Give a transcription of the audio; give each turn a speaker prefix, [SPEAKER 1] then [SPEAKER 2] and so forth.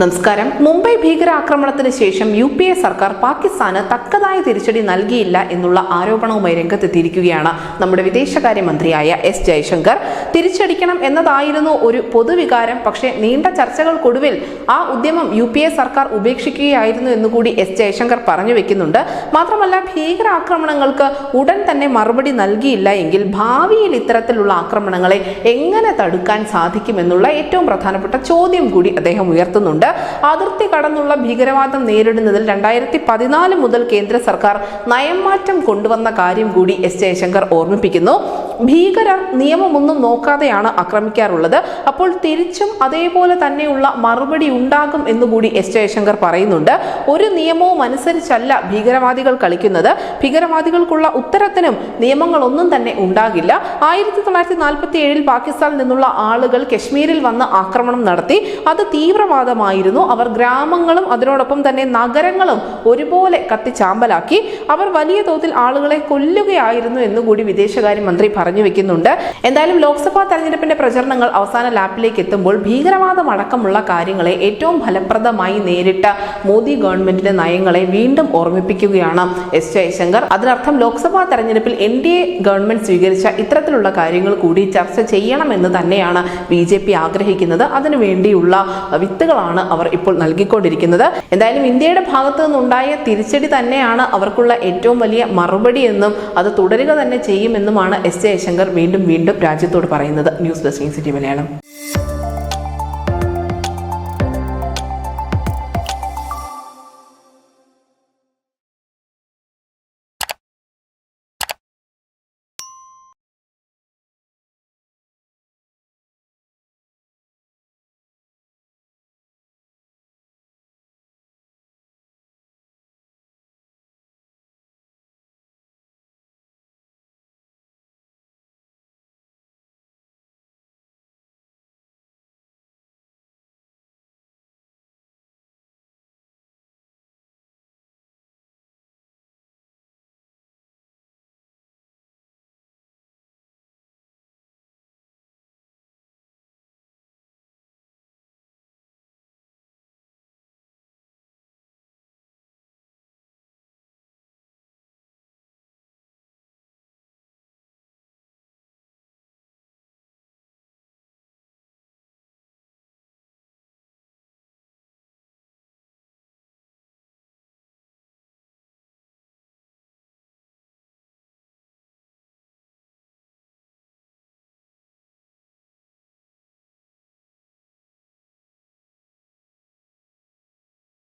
[SPEAKER 1] നമസ്കാരം. മുംബൈ ഭീകരാക്രമണത്തിന് ശേഷം യു പി എ സർക്കാർ പാകിസ്ഥാന് തക്കതായ തിരിച്ചടി നൽകിയില്ല എന്നുള്ള ആരോപണവുമായി രംഗത്തെത്തിയിരിക്കുകയാണ് നമ്മുടെ വിദേശകാര്യമന്ത്രിയായ എസ് ജയശങ്കർ. തിരിച്ചടിക്കണം എന്നതായിരുന്നു ഒരു പൊതുവികാരം. പക്ഷേ നീണ്ട ചർച്ചകൾക്കൊടുവിൽ ആ ഉദ്യമം യു പി എ സർക്കാർ ഉപേക്ഷിക്കുകയായിരുന്നു എന്നുകൂടി എസ് ജയശങ്കർ പറഞ്ഞു വെക്കുന്നുണ്ട്. മാത്രമല്ല ഭീകരാക്രമണങ്ങൾക്ക് ഉടൻ തന്നെ മറുപടി നൽകിയില്ല എങ്കിൽ ഭാവിയിൽ ഇത്തരത്തിലുള്ള ആക്രമണങ്ങളെ എങ്ങനെ തടുക്കാൻ സാധിക്കുമെന്നുള്ള ഏറ്റവും പ്രധാനപ്പെട്ട ചോദ്യം കൂടി അദ്ദേഹം ഉയർത്തുന്നുണ്ട്. അതിർത്തി കടന്നുള്ള ഭീകരവാദം നേരിടുന്നതിൽ രണ്ടായിരത്തി പതിനാല് മുതൽ കേന്ദ്ര സർക്കാർ നയംമാറ്റം കൊണ്ടുവന്ന കാര്യം കൂടി എസ് ജയശങ്കർ ഓർമ്മിപ്പിക്കുന്നു. ഭീകരർ നിയമമൊന്നും നോക്കാതെയാണ് ആക്രമിക്കാറുള്ളത്. അപ്പോൾ തിരിച്ചും അതേപോലെ തന്നെയുള്ള മറുപടി ഉണ്ടാകും എന്നുകൂടി എസ് ജയശങ്കർ പറയുന്നുണ്ട്. ഒരു നിയമവും അനുസരിച്ചല്ല ഭീകരവാദികൾ കളിക്കുന്നത്. ഭീകരവാദികൾക്കുള്ള ഉത്തരത്തിനും നിയമങ്ങളൊന്നും തന്നെ ഉണ്ടാകില്ല. ആയിരത്തി തൊള്ളായിരത്തി നാൽപ്പത്തി ഏഴിൽ പാകിസ്ഥാനിൽ നിന്നുള്ള ആളുകൾ കശ്മീരിൽ വന്ന് ആക്രമണം നടത്തി. അത് തീവ്രവാദമായിരുന്നു അവർ ഗ്രാമങ്ങളും അതിനോടൊപ്പം തന്നെ നഗരങ്ങളും ഒരുപോലെ കത്തിച്ചാമ്പലാക്കി. അവർ വലിയ തോതിൽ ആളുകളെ കൊല്ലുകയായിരുന്നു എന്നുകൂടി വിദേശകാര്യമന്ത്രി പറഞ്ഞു വെക്കുന്നുണ്ട്. എന്തായാലും ലോക്സഭാ തെരഞ്ഞെടുപ്പിന്റെ പ്രചരണങ്ങൾ അവസാന ലാപ്പിലേക്ക് എത്തുമ്പോൾ ഭീകരവാദം അടക്കമുള്ള കാര്യങ്ങളെ ഏറ്റവും ഫലപ്രദമായി നേരിട്ട മോദി ഗവൺമെന്റിന്റെ നയങ്ങളെ വീണ്ടും ഓർമ്മിപ്പിക്കുകയാണ് എസ് ജയശങ്കർ. അതിനർത്ഥം ലോക്സഭാ തെരഞ്ഞെടുപ്പിൽ എൻ ഡി എ ഗവൺമെന്റ് സ്വീകരിച്ച ഇത്തരത്തിലുള്ള കാര്യങ്ങൾ കൂടി ചർച്ച ചെയ്യണമെന്ന് തന്നെയാണ് ബി ജെ പി ആഗ്രഹിക്കുന്നത്. അതിനുവേണ്ടിയുള്ള വിത്തുകളാണ് അവർ ഇപ്പോൾ നൽകിക്കൊണ്ടിരിക്കുന്നത്. എന്തായാലും ഇന്ത്യയുടെ ഭാഗത്തു നിന്നുണ്ടായ തിരിച്ചടി തന്നെയാണ് അവർക്കുള്ള ഏറ്റവും വലിയ മറുപടി എന്നും അത് തുടരുക തന്നെ ചെയ്യുമെന്നുമാണ് എസ് ജയശങ്കർ വീണ്ടും വീണ്ടും രാജ്യത്തോട് പറയുന്നത്. News desk city Malayalam.